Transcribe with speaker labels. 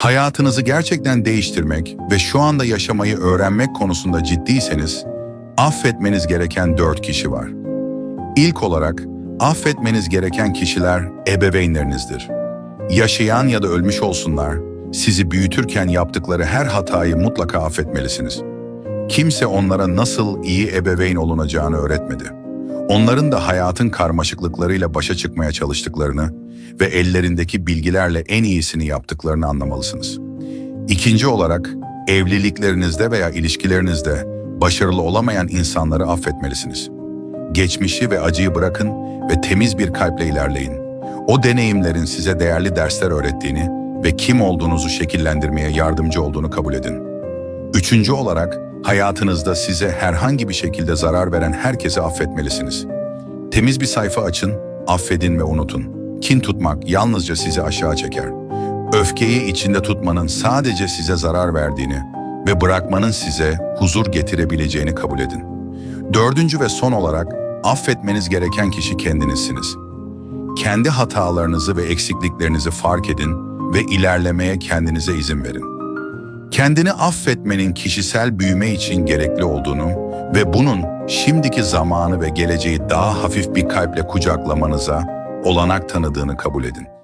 Speaker 1: Hayatınızı gerçekten değiştirmek ve şu anda yaşamayı öğrenmek konusunda ciddiyseniz, affetmeniz gereken dört kişi var. İlk olarak, affetmeniz gereken kişiler ebeveynlerinizdir. Yaşayan ya da ölmüş olsunlar, sizi büyütürken yaptıkları her hatayı mutlaka affetmelisiniz. Kimse onlara nasıl iyi ebeveyn olunacağını öğretmedi. Onların da hayatın karmaşıklıklarıyla başa çıkmaya çalıştıklarını ve ellerindeki bilgilerle en iyisini yaptıklarını anlamalısınız. İkinci olarak, evliliklerinizde veya ilişkilerinizde başarılı olamayan insanları affetmelisiniz. Geçmişi ve acıyı bırakın ve temiz bir kalple ilerleyin. O deneyimlerin size değerli dersler öğrettiğini ve kim olduğunuzu şekillendirmeye yardımcı olduğunu kabul edin. Üçüncü olarak, hayatınızda size herhangi bir şekilde zarar veren herkesi affetmelisiniz. Temiz bir sayfa açın, affedin ve unutun. Kin tutmak yalnızca sizi aşağı çeker. Öfkeyi içinde tutmanın sadece size zarar verdiğini ve bırakmanın size huzur getirebileceğini kabul edin. Dördüncü ve son olarak affetmeniz gereken kişi kendinizsiniz. Kendi hatalarınızı ve eksikliklerinizi fark edin ve ilerlemeye kendinize izin verin. Kendini affetmenin kişisel büyüme için gerekli olduğunu ve bunun şimdiki zamanı ve geleceği daha hafif bir kalple kucaklamanıza olanak tanıdığını kabul edin.